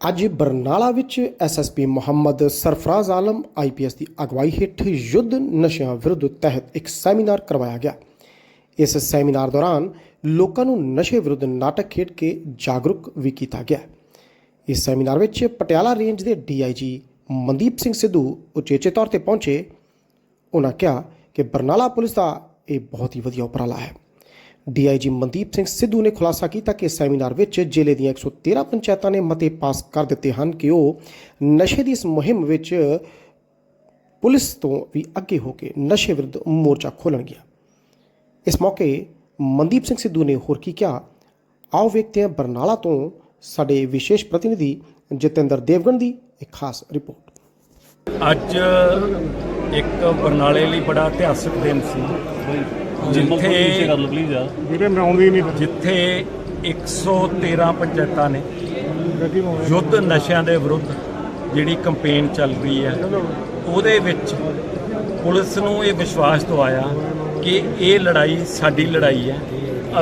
ਅੱਜ ਬਰਨਾਲਾ ਵਿੱਚ SSP Mohammad Sarfaraz Alam IPS ਦੀ ਅਗਵਾਈ ਹੇਠ ਯੁੱਧ ਨਸ਼ਿਆਂ ਵਿਰੁੱਧ ਤਹਿਤ ਇੱਕ ਸੈਮੀਨਾਰ ਕਰਵਾਇਆ ਗਿਆ। ਇਸ ਸੈਮੀਨਾਰ ਦੌਰਾਨ ਲੋਕਾਂ ਨੂੰ ਨਸ਼ੇ ਵਿਰੁੱਧ ਨਾਟਕ ਖੇਡ ਕੇ ਜਾਗਰੂਕ ਵੀ ਕੀਤਾ ਗਿਆ। ਇਸ ਸੈਮੀਨਾਰ ਵਿੱਚ ਪਟਿਆਲਾ ਰੇਂਜ ਦੇ ਡੀਆਈਜੀ ਮਨਦੀਪ ਸਿੰਘ ਸਿੱਧੂ ਉਚੇਚੇ ਤੌਰ ਤੇ ਪਹੁੰਚੇ। ਉਹਨਾਂ ਕਿਹਾ ਕਿ ਬਰਨਾਲਾ ਪੁਲਿਸ ਦਾ ਇਹ ਬਹੁਤ ਹੀ ਵਧੀਆ ਉਪਰਾਲਾ ਹੈ। ਡੀਆਈਜੀ ਮਨਦੀਪ ਸਿੰਘ ਸਿੱਧੂ ਨੇ ਖੁਲਾਸਾ ਕੀਤਾ ਕਿ ਸੈਮੀਨਾਰ ਵਿੱਚ ਜ਼ਿਲ੍ਹੇ ਦੀਆਂ 113 ਪੰਚਾਇਤਾਂ ਨੇ ਮਤੇ ਪਾਸ ਕਰ ਦਿੱਤੇ ਹਨ ਕਿ ਉਹ ਨਸ਼ੇ ਦੀ ਇਸ ਮੁਹਿੰਮ ਵਿੱਚ ਪੁਲਿਸ ਤੋਂ ਵੀ ਅੱਗੇ ਹੋ ਕੇ ਨਸ਼ੇ ਵਿਰੁੱਧ ਮੋਰਚਾ ਖੋਲਣਗੀਆਂ ਇਸ ਮੌਕੇ ਮਨਦੀਪ ਸਿੰਘ ਸਿੱਧੂ ਨੇ ਹੋਰ ਕੀ ਕਿਹਾ? ਆਓ ਵੇਖਦੇ ਹਾਂ ਬਰਨਾਲਾ ਤੋਂ ਸਾਡੇ ਵਿਸ਼ੇਸ਼ ਪ੍ਰਤੀਨਿਧੀ ਜਤਿੰਦਰ ਦੇਵਗਨ ਦੀ ਇੱਕ ਖਾਸ ਰਿਪੋਰਟ। ਅੱਜ ਇੱਕ ਬਰਨਾਲੇ ਲਈ ਬੜਾ ਇਤਿਹਾਸਕ ਦਿਨ ਸੀ। ਜਿੱਥੇ ਵੀਰੇ ਮੈਂ ਆਉਂਦੀ ਨਹੀਂ ਜਿੱਥੇ 113 ਪੰਚਾਇਤਾਂ ਨੇ ਯੁੱਧ ਨਸ਼ਿਆਂ ਦੇ ਵਿਰੁੱਧ ਜਿਹੜੀ ਕੈਂਪੇਨ ਚੱਲ ਰਹੀ ਹੈ ਉਹਦੇ ਵਿੱਚ ਪੁਲਿਸ ਨੂੰ ਇਹ ਵਿਸ਼ਵਾਸ ਦਵਾਇਆ ਕਿ ਇਹ ਲੜਾਈ ਸਾਡੀ ਲੜਾਈ ਹੈ।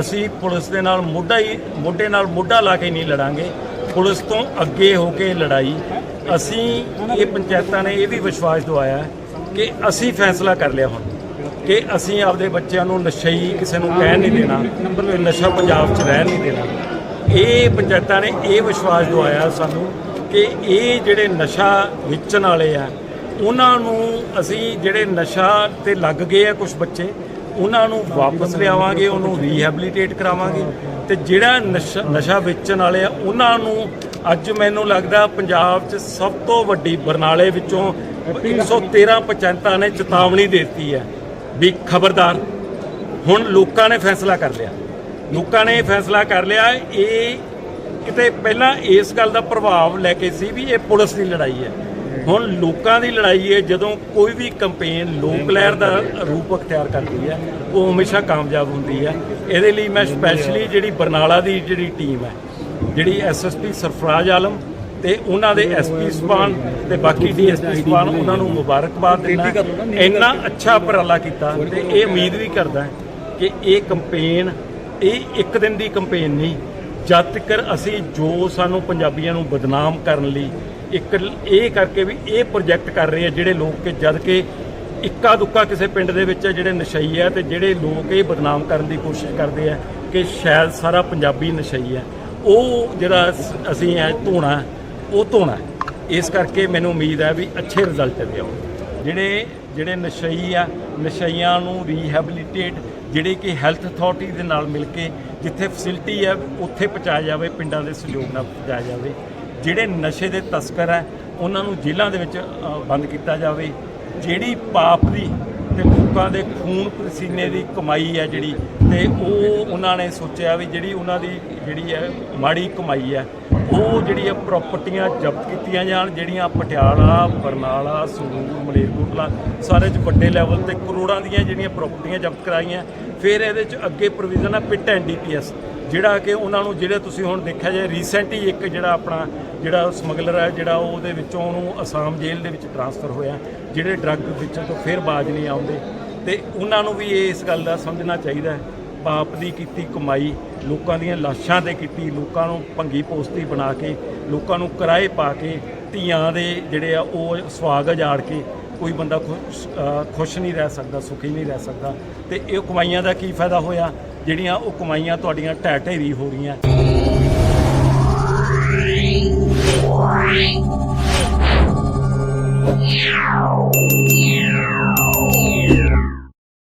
ਅਸੀਂ ਪੁਲਿਸ ਦੇ ਨਾਲ ਮੋਢਾ ਹੀ ਮੋਢੇ ਨਾਲ ਮੋਢਾ ਲਾ ਕੇ ਨਹੀਂ ਲੜਾਂਗੇ। ਪੁਲਿਸ ਤੋਂ ਅੱਗੇ ਹੋ ਕੇ ਲੜਾਈ। ਅਸੀਂ ਇਹ ਪੰਚਾਇਤਾਂ ਨੇ ਇਹ ਵੀ ਵਿਸ਼ਵਾਸ ਦਵਾਇਆ ਕਿ ਅਸੀਂ ਫੈਸਲਾ ਕਰ ਲਿਆ ਹੁਣ। ਕਿ ਅਸੀਂ ਆਪਦੇ ਬੱਚਿਆਂ ਨੂੰ ਨਸ਼ਈ ਕਿਸੇ ਨੂੰ ਕਹਿਣ ਨਹੀਂ ਦੇਣਾ ਕਿ ਨਸ਼ਾ ਪੰਜਾਬ 'ਚ ਰਹਿਣ ਨਹੀਂ ਦੇਣਾ। ਇਹ ਪੰਚਾਇਤਾਂ ਨੇ ਇਹ ਵਿਸ਼ਵਾਸ ਦਵਾਇਆ ਸਾਨੂੰ ਕਿ ਇਹ ਜਿਹੜੇ ਨਸ਼ਾ ਵੇਚਣ ਵਾਲੇ ਆ, ਉਹਨਾਂ ਨੂੰ ਅਸੀਂ ਜਿਹੜੇ ਨਸ਼ਾ ਤੇ ਲੱਗ ਗਏ ਆ ਕੁਝ ਬੱਚੇ, ਉਹਨਾਂ ਨੂੰ ਵਾਪਸ ਲਿਆਵਾਂਗੇ, ਉਹਨੂੰ ਰੀਹੈਬਿਲਿਟੇਟ ਕਰਾਵਾਂਗੇ ਤੇ ਜਿਹੜਾ ਨਸ਼ਾ ਨਸ਼ਾ ਵੇਚਣ ਵਾਲੇ ਆ, ਉਹਨਾਂ ਨੂੰ ਅੱਜ ਮੈਨੂੰ ਲੱਗਦਾ ਪੰਜਾਬ 'ਚ ਸਭ ਤੋਂ ਵੱਡੀ ਬਰਨਾਲੇ ਵਿੱਚੋਂ 113 ਪੰਚਾਇਤਾਂ ਨੇ ਚੇਤਾਵਨੀ ਦੇ ਦਿੱਤੀ ਹੈ। ਵੀ ਖਬਰਦਾਰ। ਹੁਣ ਲੋਕਾਂ ਨੇ ਫੈਸਲਾ ਕਰ ਲਿਆ। ਲੋਕਾਂ ਨੇ ਫੈਸਲਾ ਕਰ ਲਿਆ, ਇਹ ਕਿਤੇ ਪਹਿਲਾਂ ਇਸ ਗੱਲ ਦਾ ਪ੍ਰਭਾਵ ਲੈ ਕੇ ਸੀ ਵੀ ਇਹ ਪੁਲਿਸ ਦੀ ਲੜਾਈ ਹੈ। ਹੁਣ ਲੋਕਾਂ ਦੀ ਲੜਾਈ ਹੈ, ਜਦੋਂ ਕੋਈ ਵੀ ਕੰਪੇਨ ਲੋਕ ਲਹਿਰ ਦਾ ਰੂਪ ਅਖਤਿਆਰ ਕਰਦੀ ਹੈ, ਉਹ ਹਮੇਸ਼ਾ ਕਾਮਯਾਬ ਹੁੰਦੀ ਹੈ। ਇਹਦੇ ਲਈ ਮੈਂ ਸਪੈਸ਼ਲੀ ਜਿਹੜੀ ਬਰਨਾਲਾ ਦੀ ਜਿਹੜੀ ਟੀਮ ਹੈ, ਜਿਹੜੀ ਐਸਐਸਪੀ ਸਰਫਰਾਜ਼ ਆਲਮ ਤੇ ਉਹਨਾਂ ਦੇ ਐਸਪੀ ਸਪਾਨ ਤੇ ਬਾਕੀ ਡੀਐਸਪੀ ਸਪਾਨ ਉਹਨਾਂ ਨੂੰ ਮੁਬਾਰਕਬਾਦ ਦਿੰਦਾ ਇੰਨਾ ਅੱਛਾ ਉਪਰਾਲਾ ਕੀਤਾ ਤੇ ਇਹ ਉਮੀਦ ਵੀ ਕਰਦਾ ਕਿ ਇਹ ਕੰਪੇਨ ਇਹ ਇੱਕ ਦਿਨ ਦੀ ਕੰਪੇਨ ਨਹੀਂ ਜਦ ਤੱਕ ਅਸੀਂ ਜੋ ਸਾਨੂੰ ਪੰਜਾਬੀਆਂ ਨੂੰ ਬਦਨਾਮ ਕਰਨ ਲਈ ਇੱਕ ਇਹ ਕਰਕੇ ਵੀ ਇਹ ਪ੍ਰੋਜੈਕਟ ਕਰ ਰਹੇ ਆ ਜਿਹੜੇ ਲੋਕ ਕਿ ਜਦ ਕਿ ਇੱਕਾ ਦੁੱਕਾ ਕਿਸੇ ਪਿੰਡ ਦੇ ਵਿੱਚ ਜਿਹੜੇ ਨਸ਼ਈ ਹੈ ਤੇ ਜਿਹੜੇ ਲੋਕ ਇਹ ਬਦਨਾਮ ਕਰਨ ਦੀ ਕੋਸ਼ਿਸ਼ ਕਰਦੇ ਆ ਕਿ ਸ਼ਾਇਦ ਸਾਰਾ ਪੰਜਾਬੀ ਨਸ਼ਈ ਹੈ ਉਹ ਜਿਹੜਾ ਅਸੀਂ ਹੈ ਧੋਣਾ ਉਹ ਧੋਣਾ ਇਸ ਕਰਕੇ ਮੈਨੂੰ ਉਮੀਦ ਹੈ ਵੀ ਅੱਛੇ ਰਿਜ਼ਲਟ ਦੇ ਆਉਣ। ਜਿਹੜੇ ਜਿਹੜੇ ਨਸ਼ਈ ਆ, ਨਸ਼ਈਆਂ ਨੂੰ ਰੀਹੈਬਿਲਿਟੇਟ ਜਿਹੜੇ ਕਿ ਹੈਲਥ ਅਥਾਰਟੀ ਦੇ ਨਾਲ ਮਿਲ ਕੇ ਜਿੱਥੇ ਫੈਸਿਲਿਟੀ ਹੈ ਉੱਥੇ ਪਹੁੰਚਾਇਆ ਜਾਵੇ, ਪਿੰਡਾਂ ਦੇ ਸਹਿਯੋਗ ਨਾਲ ਪਹੁੰਚਾਇਆ ਜਾਵੇ। ਜਿਹੜੇ ਨਸ਼ੇ ਦੇ ਤਸਕਰ ਹੈ ਉਹਨਾਂ ਨੂੰ ਜੇਲ੍ਹਾਂ ਦੇ ਵਿੱਚ ਬੰਦ ਕੀਤਾ ਜਾਵੇ। ਜਿਹੜੀ ਪਾਪ ਦੀ ਤੇ ਲੋਕਾਂ ਦੇ ਖੂਨ ਪਸੀਨੇ ਦੀ ਕਮਾਈ ਹੈ ਜਿਹੜੀ, ਤੇ ਉਹ ਉਹਨਾਂ ਨੇ ਸੋਚਿਆ ਵੀ ਜਿਹੜੀ ਉਹਨਾਂ ਦੀ ਜਿਹੜੀ ਹੈ, ਮਾੜੀ ਕਮਾਈ ਹੈ ਉਹ ਜਿਹੜੀਆਂ ਪ੍ਰਾਪਰਟੀਆਂ ਜ਼ਬਤ ਕੀਤੀਆਂ ਜਾਣ, ਜਿਹੜੀਆਂ ਪਟਿਆਲਾ, ਬਰਨਾਲਾ, ਸੰਗਰੂਰ, ਮਲੇਰਕੋਟਲਾ, ਸਾਰੇ ਚ ਵੱਡੇ ਲੈਵਲ ਤੇ ਕਰੋੜਾਂ ਦੀਆਂ ਜਿਹੜੀਆਂ ਪ੍ਰਾਪਰਟੀਆਂ ਜ਼ਬਤ ਕਰਾਈਆਂ, ਫਿਰ ਇਹਦੇ ਚ ਅੱਗੇ ਪ੍ਰੋਵੀਜ਼ਨ ਹੈ ਪਿਟ ਐਂਡ ਡੀਪੀਐਸ ਜਿਹੜਾ ਕਿ ਉਹਨਾਂ ਨੂੰ ਜਿਹੜੇ ਤੁਸੀਂ ਹੁਣ ਦੇਖਿਆ ਜਾਏ ਰੀਸੈਂਟ ਹੀ ਇੱਕ ਜਿਹੜਾ ਆਪਣਾ ਜਿਹੜਾ ਸਮਗਲਰ ਹੈ ਜਿਹੜਾ ਉਹਦੇ ਵਿੱਚੋਂ ਉਹਨੂੰ ਅਸਾਮ ਜੇਲ੍ਹ ਦੇ ਵਿੱਚ ਟਰਾਂਸਫਰ ਹੋਇਆ, ਜਿਹੜੇ ਡਰੱਗ ਵਿੱਚੋਂ ਤੋਂ ਫਿਰ ਬਾਜ ਨਹੀਂ ਆਉਂਦੇ। ਤੇ ਉਹਨਾਂ ਨੂੰ ਵੀ ਇਸ ਗੱਲ ਦਾ ਸਮਝਣਾ ਚਾਹੀਦਾ ਹੈ ਪਾਪ ਦੀ ਕੀਤੀ ਕਮਾਈ ਲੋਕਾਂ ਦੀਆਂ ਲਾਸ਼ਾਂ ਤੇ ਕੀਤੀ ਲੋਕਾਂ ਨੂੰ ਭੰਗੀ ਪੋਸਤੀ ਬਣਾ ਕੇ ਲੋਕਾਂ ਨੂੰ ਕਿਰਾਏ ਪਾ ਕੇ ਧੀਆਂ ਦੇ ਜਿਹੜੇ ਆ ਉਹ ਸਵਾਗ ਉਜਾੜ ਕੇ ਕੋਈ ਬੰਦਾ ਖੁਸ਼ ਨਹੀਂ ਰਹਿ ਸਕਦਾ ਸੁਖੀ ਨਹੀਂ ਰਹਿ ਸਕਦਾ ਤੇ ਇਹ ਕਮਾਈਆਂ ਦਾ ਕੀ ਫਾਇਦਾ ਹੋਇਆ ਜਿਹੜੀਆਂ ਉਹ ਕਮਾਈਆਂ ਤੁਹਾਡੀਆਂ ਢਹਿ ਢੇਰੀ ਹੋ ਰਹੀਆਂ Yeah.